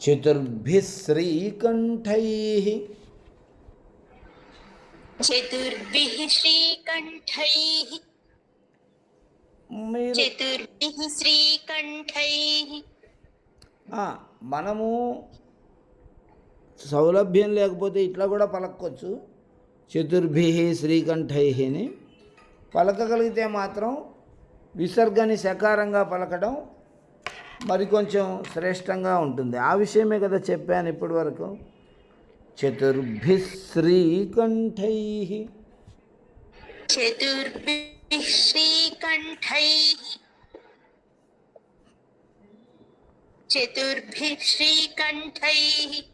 చతుర్భిశ్రీకంఠై మనము సౌలభ్యం లేకపోతే ఇట్లా కూడా పలకొచ్చు చతుర్భి శ్రీకంఠైని పలకగలిగితే మాత్రం విసర్గని సకారంగా పలకడం మరి కొంచెం శ్రేష్టంగా ఉంటుంది. ఆ విషయమే కదా చెప్పాను ఇప్పటి వరకు. చతుర్భి శ్రీకంఠై. చతుర్భి శ్రీకంఠై. చతుర్భి శ్రీకంఠై.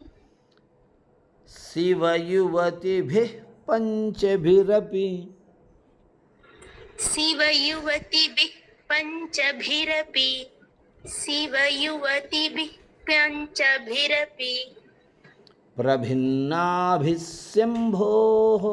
పంచభిరపి. శివయువతిభి పంచభిరపి. शिवयुवतिभिप्यञ्चभिरपि प्रभिन्नाभिस्यम्भोः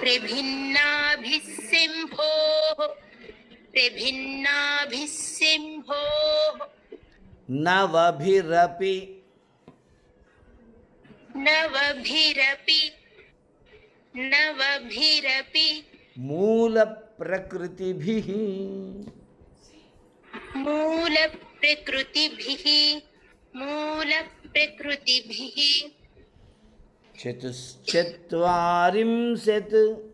प्रभिन्नाभिस्यम्भोः त्रिभिन्नाभिः प्रकृति नवभिरपि। नवभिरपि। नवभिरपि। मूलप्रकृतिभिः। मूलप्रकृतिभिः। मूलप्रकृतिभिः। चतुश्चत्वारिंशत्।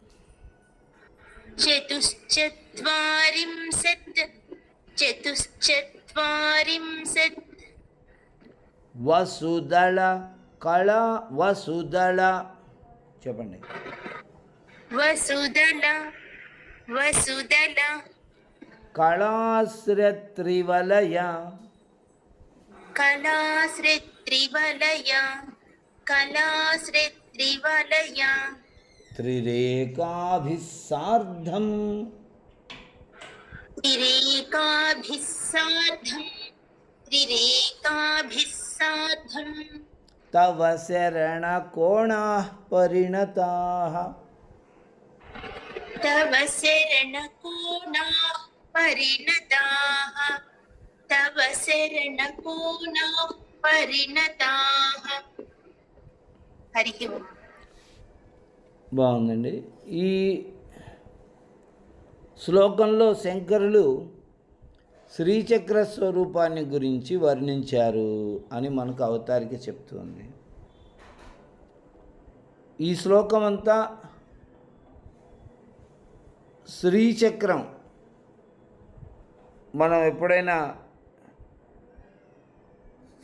వసుదళ కళ వసుదళ చెప్పండి. వసుదళ వసుదళ కళాశ్రత్రివలయ। కళాశ్రత్రివలయ కళాశ్రత్రివలయ। त्रिरेकाभिस्सार्धम्। तव शरणकोणाः परिणताः। तव शरणकोणाः परिणताः। तव शरणकोणाः परिणताः। हरिः ओम्। బాగుందండి. ఈ శ్లోకంలో శంకరులు శ్రీచక్ర స్వరూపాన్ని గురించి వర్ణించారు అని మనకు అవతారిక చెప్తుంది. ఈ శ్లోకం అంతా శ్రీచక్రం. మనం ఎప్పుడైనా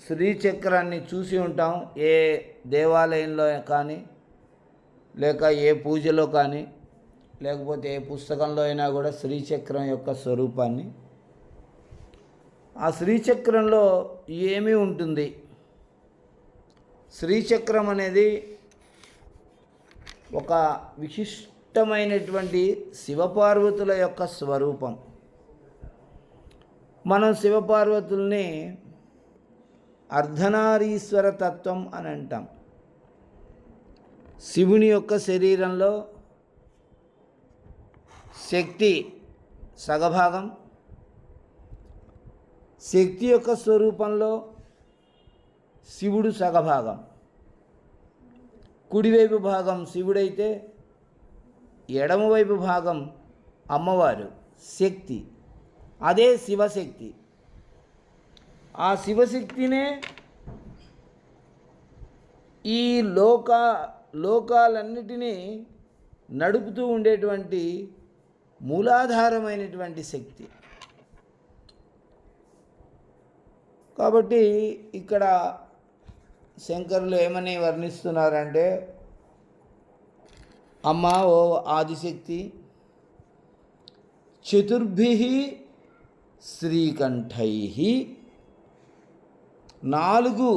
శ్రీచక్రాన్ని చూసి ఉంటాం ఏ దేవాలయంలో కానీ లేక ఏ పూజలో కానీ లేకపోతే ఏ పుస్తకంలో అయినా కూడా శ్రీచక్రం యొక్క స్వరూపాన్ని. ఆ శ్రీచక్రంలో ఏమి ఉంటుంది? శ్రీచక్రం అనేది ఒక విశిష్టమైనటువంటి శివపార్వతుల యొక్క స్వరూపం. మనం శివపార్వతుల్ని అర్ధనారీశ్వర తత్వం అని అంటాం. శివుని యొక్క శరీరంలో శక్తి సగభాగం శక్తి యొక్క స్వరూపంలో శివుడు సగభాగం. కుడివైపు భాగం శివుడైతే ఎడమవైపు భాగం అమ్మవారు శక్తి. అదే శివశక్తి. ఆ శివశక్తినే ఈ లోక లోకాలన్నిటినీ నడుపుతూ ఉండేటువంటి మూలాధారమైనటువంటి శక్తి. కాబట్టి ఇక్కడ శంకరులు ఏమని వర్ణిస్తున్నారంటే అమ్మ ఓ ఆదిశక్తి చతుర్భి శ్రీకంఠై నాలుగు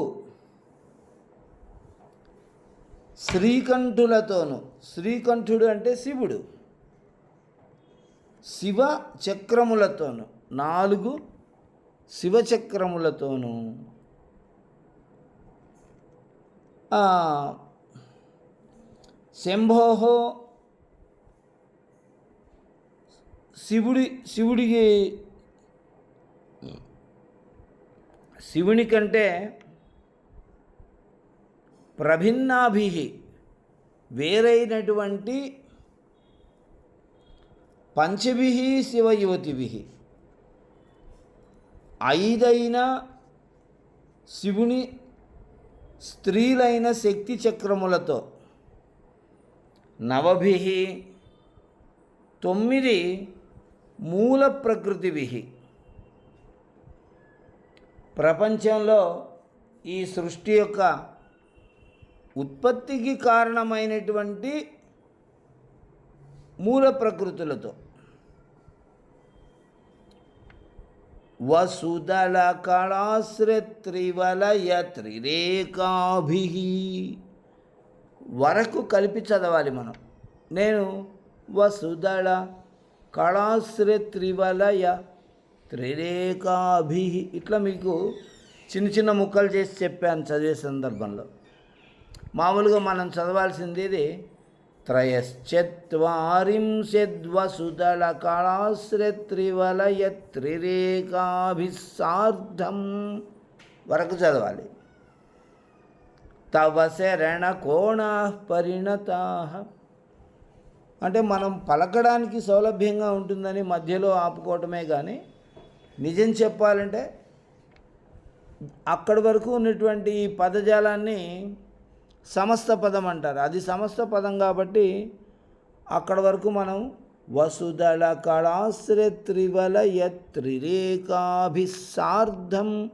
శ్రీకంఠులతోను. శ్రీకంఠుడు అంటే శివుడు. శివ చక్రములతోను. నాలుగు శివచక్రములతోను శంభోహో శివుడి శివుడికి శివుని కంటే ప్రభిన్నాభి వేరైనటువంటి పంచభి శివయువతిభి ఐదైన శివుని స్త్రీలైన శక్తి చక్రములతో నవభి తొమ్మిది మూల ప్రకృతిభి ప్రపంచంలో ఈ సృష్టి యొక్క ఉత్పత్తికి కారణమైనటువంటి మూల ప్రకృతులతో. వసుదళ కళాశ్రత్రివలయ త్రిరేకాభి వరకు కలిపి చదవాలి మనం. నేను వసుదళ కళాశ్రత్రివలయ త్రిరేకాభి ఇట్లా మీకు చిన్న చిన్న ముక్కలు చేసి చెప్పాను చదివే సందర్భంలో. మామూలుగా మనం చదవాల్సింది ఇది త్రయశ్చత్వారింశద్వసుదళ కళాశ్రత్రివలయత్రిరేకాభిసార్థం వరకు చదవాలి. తవ శరణ కోణ పరిణత. అంటే మనం పలకడానికి సౌలభ్యంగా ఉంటుందని మధ్యలో ఆపుకోవటమే కానీ నిజం చెప్పాలంటే అక్కడి వరకు ఉన్నటువంటి ఈ పదజాలాన్ని సమస్త పదం అంటారు. అది సమస్త పదం కాబట్టి అక్కడ వరకు మనం వసుదళ కళాశ్ర త్రివలయ త్రిరేకాభిసార్ధం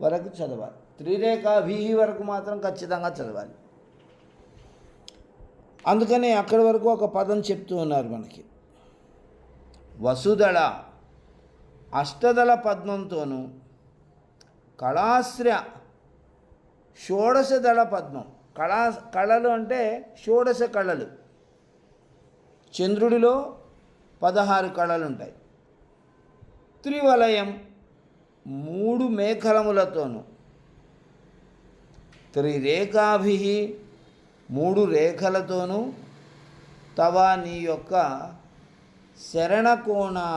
వరకు చదవాలి. త్రిరేఖాభి వరకు మాత్రం ఖచ్చితంగా చదవాలి. అందుకని అక్కడి వరకు ఒక పదం చెప్తూ ఉన్నారు మనకి. వసుదళ అష్టదళ పద్మంతోనూ కళాశ్ర షోడశదళ పద్మం కళా కళలు అంటే షోడశ కళలు. చంద్రుడిలో పదహారు కళలు ఉంటాయి త్రివలయం మూడు మేఖలములతోనూ త్రిరేఖాభి మూడు రేఖలతోనూ. తవ నీ యొక్క శరణకోణా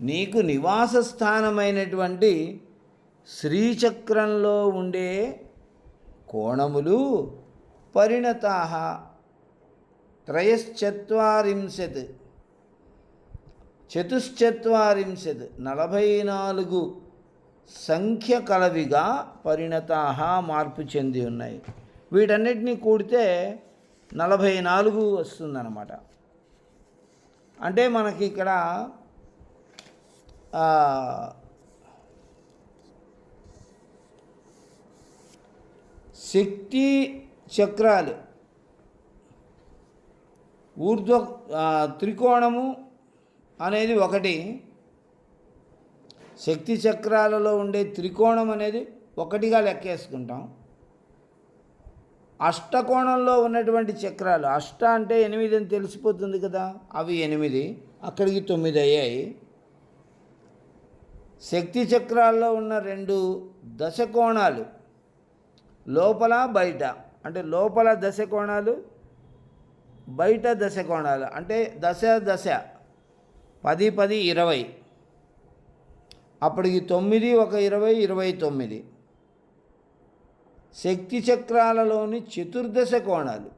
నీకు నివాస స్థానమైనటువంటి శ్రీచక్రంలో ఉండే కోణములు పరిణతా. త్రయశ్చత్వారింశత్. చతుశ్చత్వరింశత్. నలభై నాలుగు సంఖ్య కలవిగా పరిణతా మార్పు చెంది ఉన్నాయి. వీటన్నిటినీ కూడితే నలభై నాలుగు వస్తుందన్నమాట. అంటే మనకి ఇక్కడ శక్తి చక్రాలు. ఊర్ధ్వ త్రికోణము అనేది ఒకటి. శక్తి చక్రాలలో ఉండే త్రికోణం అనేది ఒకటిగా లెక్కేసుకుంటాం. అష్టకోణంలో ఉన్నటువంటి చక్రాలు. అష్ట అంటే ఎనిమిది అని తెలిసిపోతుంది కదా అవి ఎనిమిది. అక్కడికి తొమ్మిది అయ్యాయి. శక్తి చక్రాల్లో ఉన్న రెండు దశకోణాలు. లోపల బయట. అంటే లోపల దశ కోణాలు బయట దశ కోణాలు. అంటే దశ దశ. పది పది ఇరవై. అప్పటికి తొమ్మిది ఒక ఇరవై ఇరవై తొమ్మిది. శక్తి చక్రాలలోని చతుర్దశ కోణాలు.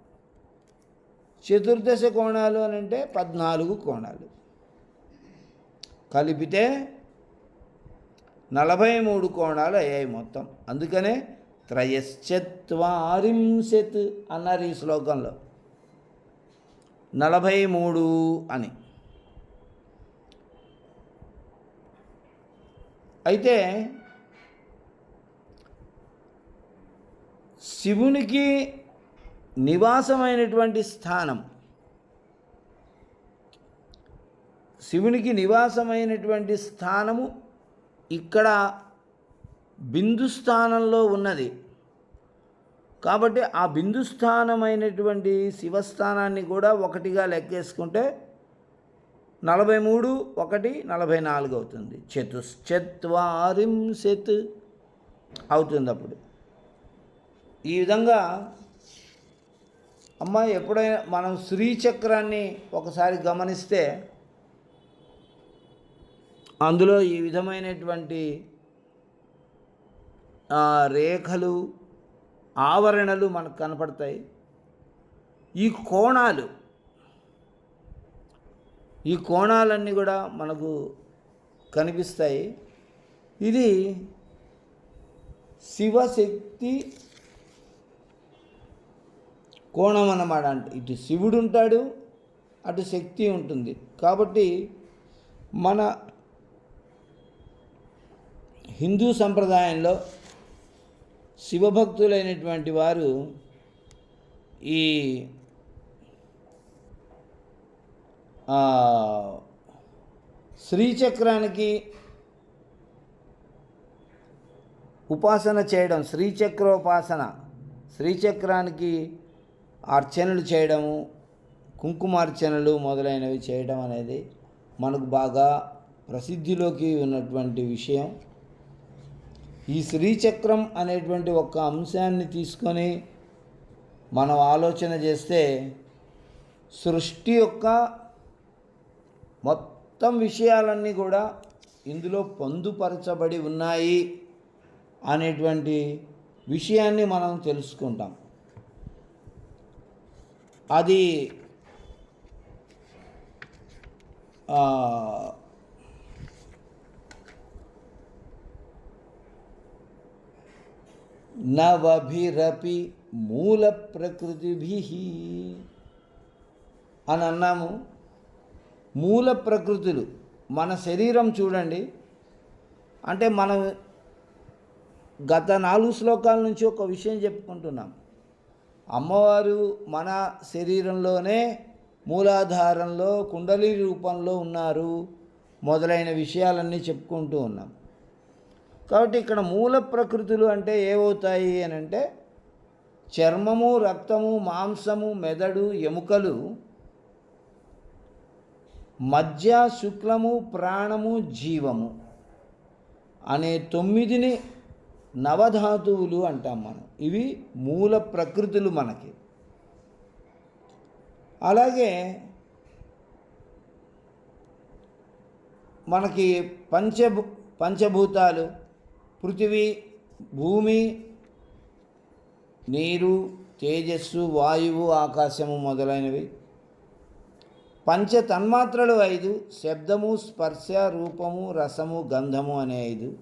చతుర్దశ కోణాలు అని అంటే పద్నాలుగు కోణాలు. కలిపితే నలభై మూడు కోణాలు అయ్యాయి మొత్తం. అందుకనే త్రయశ్చత్వారింశత్ అన్నారు ఈ శ్లోకంలో. నలభై మూడు అని. అయితే శివునికి నివాసమైనటువంటి స్థానం శివునికి నివాసమైనటువంటి స్థానము ఇక్కడ బిందు స్థానంలో ఉన్నది. కాబట్టి ఆ బిందు స్థానమైనటువంటి శివస్థానాన్ని కూడా ఒకటిగా లెక్కేసుకుంటే నలభై మూడు ఒకటి నలభై నాలుగు అవుతుంది. చతుశ్చత్వారింశత్ అవుతుంది అప్పుడు ఈ విధంగా అమ్మ ఎప్పుడైనా మనం శ్రీచక్రాన్ని ఒకసారి గమనిస్తే అందులో ఈ విధమైనటువంటి రేఖలు ఆవరణలు మనకు కనపడతాయి. ఈ కోణాలు ఈ కోణాలన్నీ కూడా మనకు కనిపిస్తాయి. ఇది శివశక్తి కోణం అన్నమాట. అంటే ఇటు శివుడు ఉంటాడు అటు శక్తి ఉంటుంది. కాబట్టి మన హిందూ సంప్రదాయంలో శివభక్తులైనటువంటి వారు ఈ శ్రీచక్రానికి ఉపాసన చేయడం శ్రీచక్రోపాసన శ్రీచక్రానికి అర్చనలు చేయడము కుంకుమార్చనలు మొదలైనవి చేయడం అనేది మనకు బాగా ప్రసిద్ధిలోకి ఉన్నటువంటి విషయం. ఈ శ్రీచక్రం అనేటువంటి ఒక అంశాన్ని తీసుకొని మనం ఆలోచన చేస్తే సృష్టి యొక్క మొత్తం విషయాలన్నీ కూడా ఇందులో పొందుపరచబడి ఉన్నాయి అనేటువంటి విషయాన్ని మనం తెలుసుకుంటాం. అది నవభిరపి మూల ప్రకృతిభి అని అన్నాము. మూల ప్రకృతులు మన శరీరం చూడండి. అంటే మనం గత నాలుగు శ్లోకాల నుంచి ఒక విషయం చెప్పుకుంటున్నాం. అమ్మవారు మన శరీరంలోనే మూలాధారంలో కుండలి రూపంలో ఉన్నారు. మొదలైన విషయాలన్నీ చెప్పుకుంటూ ఉన్నాం. కాబట్టి ఇక్కడ మూల ప్రకృతులు అంటే ఏవవుతాయి అని అంటే చర్మము రక్తము మాంసము మెదడు ఎముకలు మధ్య శుక్లము ప్రాణము జీవము అనే తొమ్మిదిని నవధాతువులు అంటాం మనం. ఇవి మూల ప్రకృతులు మనకి. అలాగే మనకి పంచభూ పంచభూతాలు పృథివీ భూమి నీరు తేజస్సు వాయువు ఆకాశము మొదలైనవి. పంచ తన్మాత్రలు ఐదు శబ్దము స్పర్శ రూపము రసము గంధము అనే ఐదు.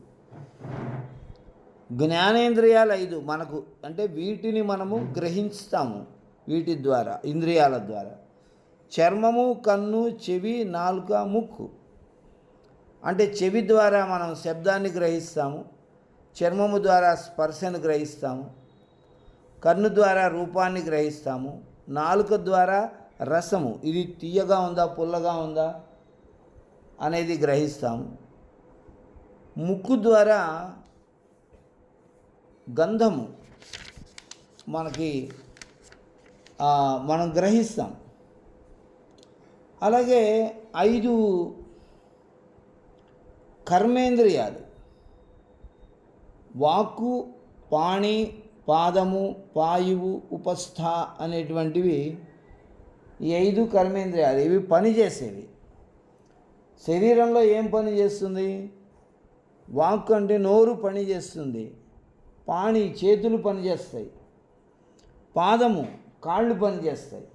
జ్ఞానేంద్రియాలు ఐదు మనకు అంటే వీటిని మనము గ్రహిస్తాము వీటి ద్వారా ఇంద్రియాల ద్వారా. చర్మము కన్ను చెవి నాలుక ముక్కు. అంటే చెవి ద్వారా మనం శబ్దాన్ని గ్రహిస్తాము. చర్మము ద్వారా స్పర్శను గ్రహిస్తాము కన్ను ద్వారా రూపాన్ని గ్రహిస్తాము నాలుక ద్వారా రసము ఇది తీయగా ఉందా పుల్లగా ఉందా అనేది గ్రహిస్తాము. ముక్కు ద్వారా గంధము మనకి మనం గ్రహిస్తాం. అలాగే ఐదు కర్మేంద్రియాలు వాక్కు పాణి పాదము పాయువు ఉపస్థ అనేటువంటివి ఈ ఐదు కర్మేంద్రియాలు. ఇవి పని చేసేవి. శరీరంలో ఏం పని చేస్తుంది? వాక్ అంటే నోరు పని చేస్తుంది. పాణి చేతులు పనిచేస్తాయి పాదము కాళ్ళు పనిచేస్తాయి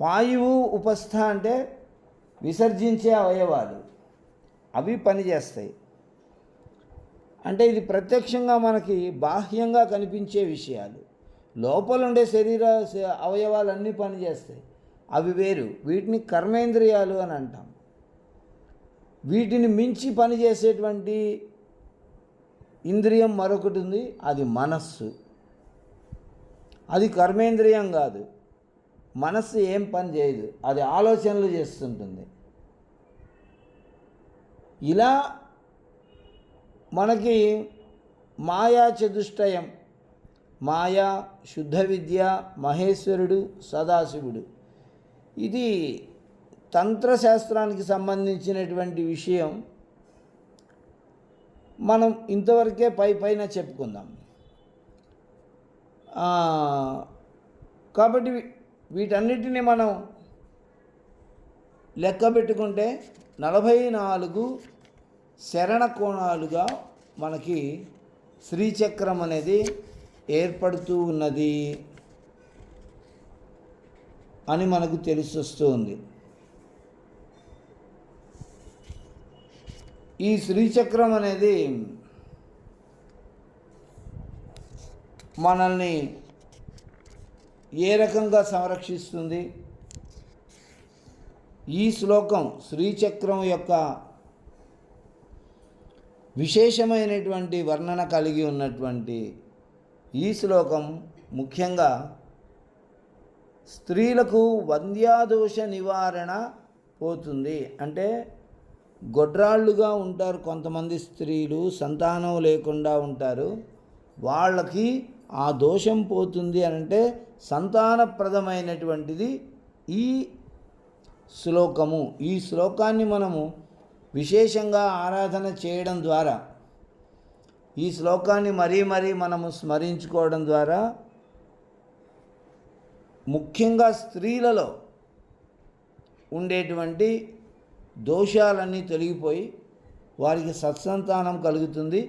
పాయువు ఉపస్థ అంటే విసర్జించే అవయవాలు. అవి పనిచేస్తాయి అంటే ఇది ప్రత్యక్షంగా మనకి బాహ్యంగా కనిపించే విషయాలు. లోపల ఉండే శరీర అవయవాలన్నీ పనిచేస్తాయి. అవి వేరు. వీటిని కర్మేంద్రియాలు అని అంటాం. వీటిని మించి పనిచేసేటువంటి ఇంద్రియం మరొకటి ఉంది. అది మనస్సు. అది కర్మేంద్రియం కాదు. మనస్సు ఏం పని చేయదు. అది ఆలోచనలు చేస్తుంటుంది. ఇలా మనకి మాయా చతుష్టయం. మాయా శుద్ధ విద్య మహేశ్వరుడు సదాశివుడు. ఇది తంత్రశాస్త్రానికి సంబంధించినటువంటి విషయం. మనం ఇంతవరకే పై పైన చెప్పుకుందాం. కాబట్టి వీటన్నిటిని మనం లెక్క పెట్టుకుంటే నలభై నాలుగు శరణ కోణాలుగా మనకి శ్రీచక్రం అనేది ఏర్పడుతూ ఉన్నది అని మనకు తెలిసొస్తుంది. ఈ శ్రీచక్రం అనేది మనల్ని ఏ రకంగా సంరక్షిస్తుంది? ఈ శ్లోకం శ్రీచక్రం యొక్క విశేషమైనటువంటి వర్ణన కలిగి ఉన్నటువంటి ఈ శ్లోకం ముఖ్యంగా స్త్రీలకు వంద్యాదోష నివారణ పోతుంది. అంటే గొడ్రాళ్ళుగా ఉంటారు కొంతమంది స్త్రీలు సంతానం లేకుండా ఉంటారు. వాళ్ళకి ఆ దోషం పోతుంది అని అంటే సంతానప్రదమైనటువంటిది ఈ శ్లోకము. ఈ శ్లోకాన్ని మనము విశేషంగా ఆరాధన చేయడం ద్వారా ఈ శ్లోకాన్ని మరీ మరీ మనము స్మరించుకోవడం ద్వారా ముఖ్యంగా స్త్రీలలో ఉండేటువంటి దోషాలన్నీ తొలగిపోయి వారికి సత్సంతానం కలుగుతుంది.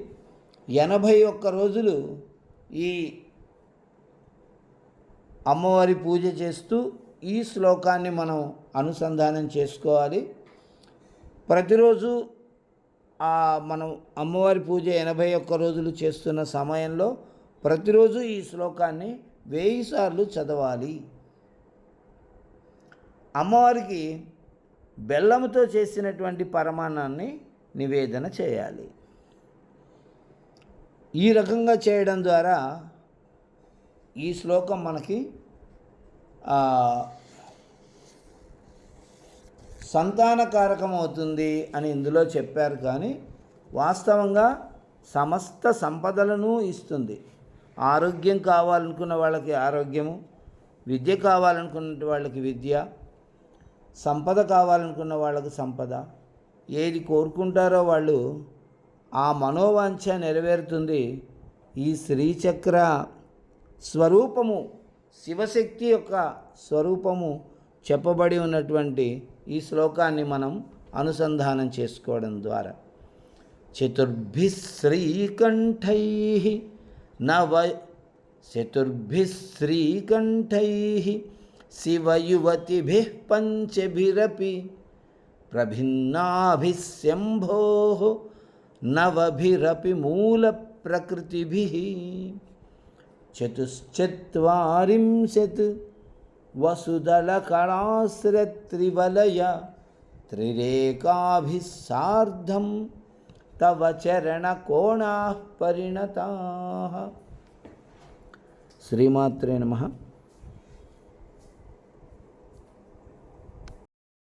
ఎనభై ఒక్క రోజులు ఈ అమ్మవారి పూజ చేస్తూ ఈ శ్లోకాన్ని మనం అనుసంధానం చేసుకోవాలి. ప్రతిరోజు మనం అమ్మవారి పూజ ఎనభై ఒక్క రోజులు చేస్తున్న సమయంలో ప్రతిరోజు ఈ శ్లోకాన్ని వెయ్యి సార్లు చదవాలి. అమ్మవారికి బెల్లంతో చేసినటువంటి పరమాణాన్ని నివేదన చేయాలి. ఈ రకంగా చేయడం ద్వారా ఈ శ్లోకం మనకి సంతానకారకం అవుతుంది అని ఇందులో చెప్పారు కానీ వాస్తవంగా సమస్త సంపదలను ఇస్తుంది. ఆరోగ్యం కావాలనుకున్న వాళ్ళకి ఆరోగ్యము విద్య కావాలనుకున్న వాళ్ళకి విద్య సంపద కావాలనుకున్న వాళ్ళకి సంపద. ఏది కోరుకుంటారో వాళ్ళు ఆ మనోవాంఛ నెరవేరుతుంది. ఈ శ్రీచక్ర స్వరూపము శివశక్తి యొక్క స్వరూపము చెప్పబడి ఉన్నటువంటి ఈ శ్లోకాన్ని మనం అనుసంధానం చేసుకోవడం ద్వారా. చతుర్భిశ్రీకంఠై నవ చతుర్భిశ్రీకంఠై శివయువతిభి పంచభిరపి ప్రభిన్నాభిశంభో నవభిరపి మూల ప్రకృతిభి. చతుశ్చత్వారింశత్ वसुदलकणाश्रत्रिवलय त्रिरेकाभिः सार्धं तव चरणकोणाः परिणताः। श्रीमात्रे नमः।